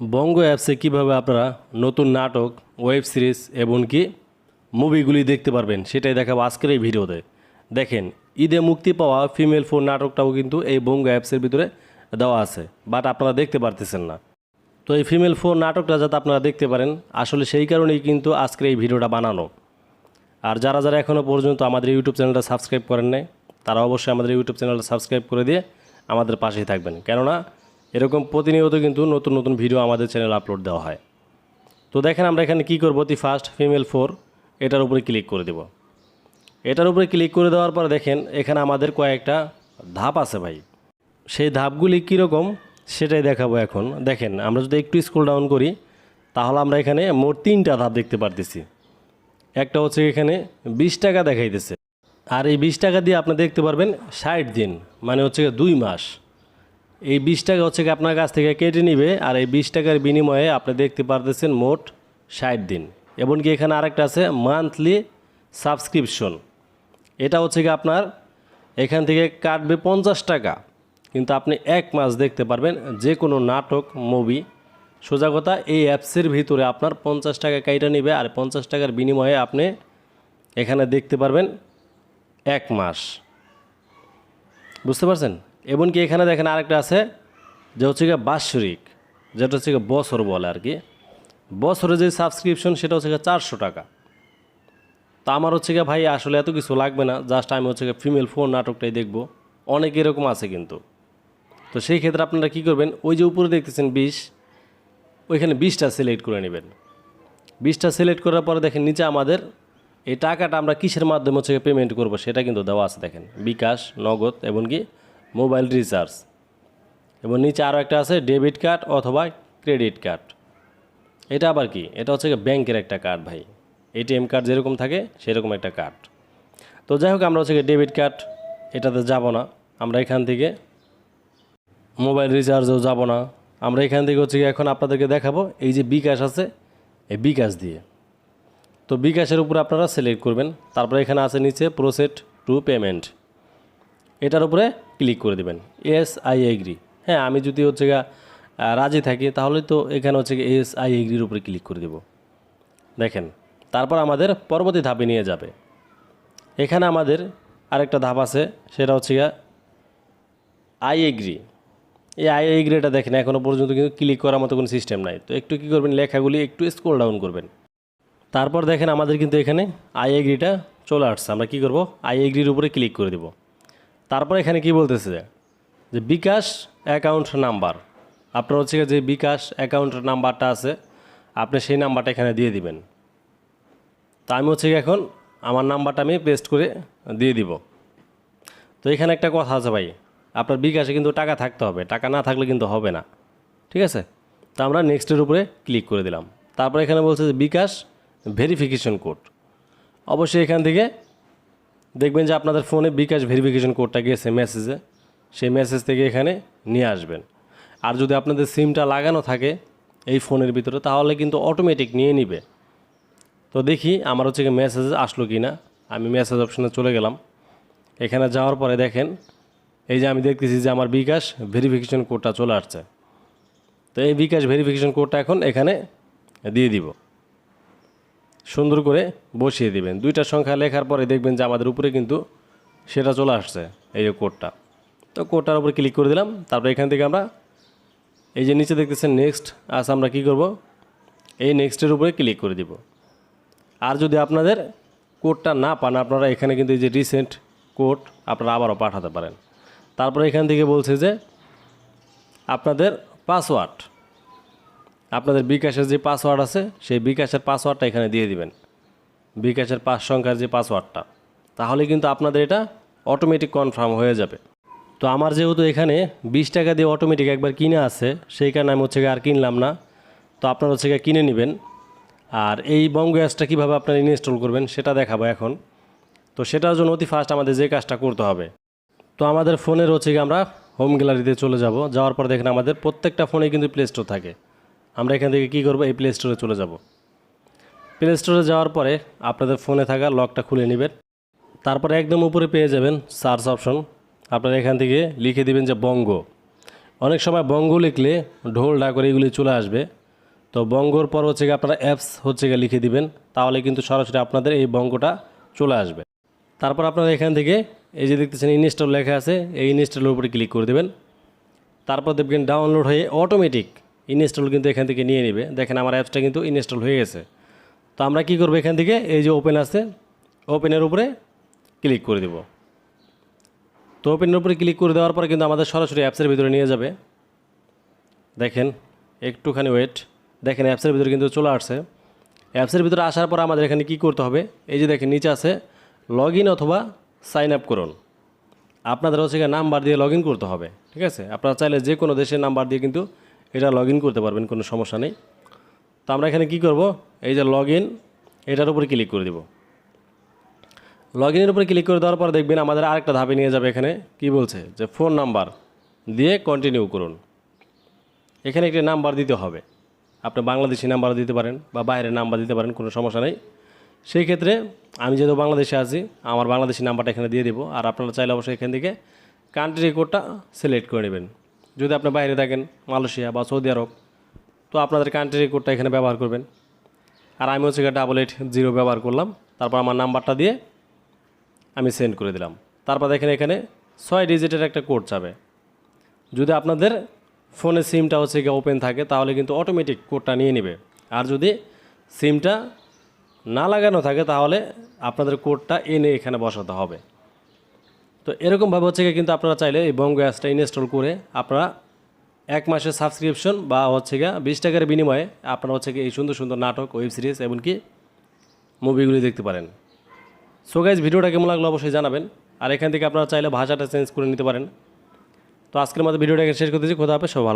বঙ্গ অ্যাপসে কীভাবে আপনারা নতুন নাটক, ওয়েব সিরিজ এমনকি মুভিগুলি দেখতে পারবেন, সেটাই দেখাবো আজকের এই ভিডিওতে। দেখেন, ঈদে মুক্তি পাওয়া ফিমেল ফোর নাটকটাও কিন্তু এই বঙ্গ অ্যাপসের ভিতরে দেওয়া আছে, বাট আপনারা দেখতে পারতেছেন না। তো এই ফিমেল ফোর নাটকটা যাতে আপনারা দেখতে পারেন, আসলে সেই কারণেই কিন্তু আজকের এই ভিডিওটা বানানো। আর যারা যারা এখনও পর্যন্ত আমাদের ইউটিউব চ্যানেলটা সাবস্ক্রাইব করেন নাই, তারা অবশ্যই আমাদের ইউটিউব চ্যানেলটা সাবস্ক্রাইব করে দিয়ে আমাদের পাশেই থাকবেন। কেননা এরকম প্রতিনিয়ত কিন্তু নতুন নতুন ভিডিও আমাদের চ্যানেল আপলোড দেওয়া হয়। তো দেখেন আমরা এখানে কী করব? অতি ফার্স্ট ফিমেল ফোর এটার উপরে ক্লিক করে দেব। এটার উপরে ক্লিক করে দেওয়ার পর দেখেন, এখানে আমাদের কয়েকটা ধাপ আছে ভাই। সেই ধাপগুলি কীরকম, সেটাই দেখাবো এখন। দেখেন, আমরা যদি একটু স্কুল ডাউন করি, তাহলে আমরা এখানে মোট তিনটা ধাপ দেখতে পারতেছি। একটা হচ্ছে এখানে বিশ টাকা দেখাইতেছে। আর এই বিশ টাকা দিয়ে আপনি দেখতে পারবেন ষাট দিন মানে হচ্ছে দুই মাস। এই বিশ টাকা হচ্ছে কি আপনার কাছ থেকে কেটে নিবে, আর এই বিশ টাকার বিনিময়ে আপনি দেখতে পারতেছেন মোট ষাট দিন। এমনকি এখানে আরেকটা আছে মান্থলি সাবস্ক্রিপশন এটা হচ্ছে কি আপনার, এখান থেকে কাটবে পঞ্চাশ টাকা। কিন্তু আপনি এক মাস দেখতে পারবেন যে কোনো নাটক মুভি সোজা কথা, এই অ্যাপসের ভিতরে আপনার পঞ্চাশ টাকা কাইটা নিবে, আর পঞ্চাশ টাকার বিনিময়ে আপনি এখানে দেখতে পারবেন এক মাস। বুঝতে পারছেন? এমনকি এখানে দেখেন আরেকটা আছে, যে হচ্ছে গিয়ে বাৎসরিক, যেটা হচ্ছে গিয়ে বছর বলে আর কি। বছরে যে সাবস্ক্রিপশন সেটা হচ্ছে গিয়ে চারশো টাকা। তা আমার হচ্ছে গিয়ে ভাই আসলে এত কিছু লাগবে না জাস্ট আমি হচ্ছে গিয়ে ফিমেল ফোন নাটকটাই দেখব। অনেক এরকম আছে কিন্তু। তো সেই ক্ষেত্রে আপনারা কী করবেন, ওই যে উপরে দেখতেছেন বিশ, ওইখানে বিশটা সিলেক্ট করে নেবেন। বিশটা সিলেক্ট করার পরে দেখেন নিচে আমাদের এই টাকাটা আমরা কিসের মাধ্যমে হচ্ছে পেমেন্ট করব সেটা কিন্তু দেওয়া আছে দেখেন। বিকাশ, নগদ, এমনকি মোবাইল রিচার্জ। এবং নিচে আরও একটা আছে, ডেবিট কার্ড অথবা ক্রেডিট কার্ড। এটা আবার কি? এটা হচ্ছে ব্যাংকের একটা কার্ড ভাই। এটিএম কার্ড যেরকম থাকে, সেরকম একটা কার্ড। তো যাই হোক, আমরা হচ্ছে ডেবিট কার্ড, এটাতে যাব না। আমরা এখান থেকে মোবাইল রিচার্জও যাব না। আমরা এখান থেকে হচ্ছে এখন আপনাদেরকে দেখাবো, এই যে বিকাশ আছে, এই বিকাশ দিয়ে। তো বিকাশের উপর আপনারা সিলেক্ট করবেন। তারপরে এখানে আছে নিচে প্রোসেট টু পেমেন্ট এটার উপরে ক্লিক করে দেবেন। এস আই এগ্রি হ্যাঁ আমি যদি হচ্ছে গা রাজি থাকি, তাহলে তো এখানে হচ্ছে এস আই এগ্রির উপরে ক্লিক করে দেব। দেখেন, তারপর আমাদের পরবর্তী ধাপে নিয়ে যাবে। এখানে আমাদের আরেকটা ধাপ আছে, সেটা হচ্ছে গা আই এগ্রি এই আই এগ্রিটা দেখেন এখনও পর্যন্ত কিন্তু ক্লিক করার মতো কোনো সিস্টেম নাই। তো একটু কী করবেন, লেখাগুলি একটু স্ক্রল ডাউন করবেন। তারপর দেখেন আমাদের কিন্তু এখানে আই এগ্রিটা চলে আসছে। আমরা কী করব? আই এগ্রির উপরে ক্লিক করে দেব। তারপর এখানে কি বলতেছে? যে, বিকাশ অ্যাকাউন্ট নাম্বার। আপনার হচ্ছে যে বিকাশ অ্যাকাউন্ট নাম্বারটা আছে আপনি সেই নাম্বারটা এখানে দিয়ে দিবেন। তা আমি হচ্ছে এখন আমার নাম্বারটা আমি পেস্ট করে দিয়ে দিব। তো এখানে একটা কথা আছে ভাই আপনার বিকাশে কিন্তু টাকা থাকতে হবে টাকা না থাকলে কিন্তু হবে না। ঠিক আছে? তো আমরা নেক্সটের উপরে ক্লিক করে দিলাম। তারপর এখানে বলছে যে বিকাশ ভেরিফিকেশন কোড। অবশ্যই এখান থেকে দেখবেন যে আপনাদের ফোনে বিকাশ ভেরিফিকেশন কোডটা গিয়েছে মেসেজে সেই মেসেজ থেকে এখানে নিয়ে আসবেন। আর যদি আপনাদের সিমটা লাগানো থাকে এই ফোনের ভিতরে, তাহলে কিন্তু অটোমেটিক নিয়ে নিবে। তো দেখি আমার হচ্ছে মেসেজ আসলো কি না আমি মেসেজ অপশনে চলে গেলাম। এখানে যাওয়ার পরে দেখেন, এই যে আমি দেখতেছি যে আমার বিকাশ ভেরিফিকেশন কোডটা চলে আসছে। তো এই বিকাশ ভেরিফিকেশন কোডটা এখন এখানে দিয়ে দিব। সুন্দর করে বসিয়ে দিবেন। দুইটা সংখ্যা লেখার পরে দেখবেন যে আমাদের উপরে কিন্তু সেটা চলে আসছে, এই যে কোডটা। তো কোডটার উপরে ক্লিক করে দিলাম, তারপরে এখান থেকে আমরা এই যে নিচে দেখতেছেন নেক্সট আজ আমরা কি করব? এই নেক্সটের উপরে ক্লিক করে দিব। আর যদি আপনাদের কোডটা না পান, আপনারা এখানে কিন্তু এই যে রিসেন্ট কোড আপনারা আবারও পাঠাতে পারেন। তারপরে এখান থেকে বলছে যে আপনাদের পাসওয়ার্ড আপনাদের বিকাশের যে পাসওয়ার্ড আছে, সেই বিকাশের পাসওয়ার্ডটা এখানে দিয়ে দিবেন। বিকাশের পাঁচ সংখ্যার যে পাসওয়ার্ডটা তাহলে কিন্তু আপনাদের এটা অটোমেটিক কনফার্ম হয়ে যাবে। তো আমার যেহেতু এখানে বিশ টাকা দিয়ে অটোমেটিক একবার কিনে আছে সেই কারণে আমি হচ্ছে আর কিনলাম না। তো আপনারা হচ্ছে কিনে নেবেন। আর এই বঙ্গ অ্যাপসটা কীভাবে আপনারা ইনস্টল করবেন, সেটা দেখাবো এখন। তো সেটার জন্য অতি ফার্স্ট আমাদের যে কাজটা করতে হবে। তো আমাদের ফোনের হচ্ছে আমরা হোম গ্যালারিতে চলে যাব। যাওয়ার পর দেখেন আমাদের প্রত্যেকটা ফোনে কিন্তু প্লে স্টোর থাকে। আমরা এখান থেকে কী করব? এই প্লে স্টোরে চলে যাব। প্লে স্টোরে যাওয়ার পরে আপনাদের ফোনে থাকা লকটা খুলে নেবেন। তারপরে একদম উপরে পেয়ে যাবেন সার্চ অপশন আপনারা এখান থেকে লিখে দিবেন যে বঙ্গ অনেক সময় বঙ্গ লিখলে ঢোল করে এগুলি চলে আসবে। তো বঙ্গর পর হচ্ছে গিয়ে আপনারা অ্যাপস হচ্ছে গিয়ে লিখে দিবেন। তাহলে কিন্তু সরাসরি আপনাদের এই বঙ্গটা চলে আসবে। তারপর আপনারা এখান থেকে এই যে দেখতেছেন ইনস্টল লেখা আছে, এই ইনস্টলের উপরে ক্লিক করে দেবেন। তারপর দেখবেন ডাউনলোড হয়ে অটোমেটিক ইনস্টল কিন্তু এখান থেকে নিয়ে নেবে। দেখেন আমার অ্যাপসটা কিন্তু ইনস্টল হয়ে গেছে। তো আমরা কি করব এখান থেকে? এই যে ওপেন আছে ওপেনের উপরে ক্লিক করে দেব। তো ওপেনের উপরে ক্লিক করে দেওয়ার পরে কিন্তু আমাদের সরাসরি অ্যাপসের ভিতরে নিয়ে যাবে। দেখেন, একটুখানি ওয়েট দেখেন অ্যাপসের ভিতরে কিন্তু চলে আসছে। অ্যাপসের ভিতরে আসার পর আমাদের এখানে কি করতে হবে? এই যে দেখেন, নিচে আছে লগ অথবা সাইন আপ করুন। আপনাদের হচ্ছে নাম্বার দিয়ে লগ করতে হবে, ঠিক আছে? আপনারা চাইলে যে কোনো দেশের নাম্বার দিয়ে কিন্তু এটা লগ করতে পারবেন, কোনো সমস্যা নেই। তো আমরা এখানে কি করব? এই যে লগ এটার উপরে ক্লিক করে দেব। লগ ইনের উপরে ক্লিক করে দেওয়ার পর দেখবেন আমাদের আরেকটা ধাপে নিয়ে যাবে এখানে। কি বলছে? যে ফোন নাম্বার দিয়ে কন্টিনিউ করুন। এখানে একটি নাম্বার দিতে হবে। আপনি বাংলাদেশি নাম্বার দিতে পারেন বা বাইরের নাম্বার দিতে পারেন, কোনো সমস্যা নেই। সেই ক্ষেত্রে আমি যেহেতু বাংলাদেশে আছি, আমার বাংলাদেশি নাম্বারটা এখানে দিয়ে দেবো। আর আপনারা চাইলে অবশ্যই এখান থেকে কান্ট্রি কোডটা সিলেক্ট করে নেবেন। যদি আপনি বাইরে থাকেন, মালয়েশিয়া বা সৌদি আরব, তো আপনাদের কান্ট্রি কোডটা এখানে ব্যবহার করবেন। আর আমি হচ্ছে ডাবল এইট জিরো ব্যবহার করলাম, তারপর আমার নাম্বারটা দিয়ে আমি সেন্ড করে দিলাম। তারপর দেখেন এখানে ছয় ডিজিটের একটা কোড চাবে যদি আপনাদের ফোনে সিমটা হচ্ছে গিয়ে ওপেন থাকে, তাহলে কিন্তু অটোমেটিক কোডটা নিয়ে নেবে। আর যদি সিমটা না লাগানো থাকে, তাহলে আপনাদের কোডটা এনে এখানে বসাতে হবে। তো এরকমভাবে হচ্ছে কিন্তু আপনারা চাইলে এই বঙ্গ অ্যাপসটা ইনস্টল করে আপনারা এক মাসের সাবস্ক্রিপশন বা হচ্ছে গিয়ে বিশ টাকার বিনিময়ে আপনারা হচ্ছে এই সুন্দর সুন্দর নাটক ওয়েব সিরিজ এমনকি মুভিগুলি দেখতে পারেন। সো গাইজ ভিডিওটা কেমন লাগল অবশ্যই জানাবেন। আর এখান থেকে আপনারা চাইলে ভাষাটা চেঞ্জ করে নিতে পারেন। তো আজকের মতো ভিডিওটাকে শেষ করতেছি। খোদা হবে সব ভালো।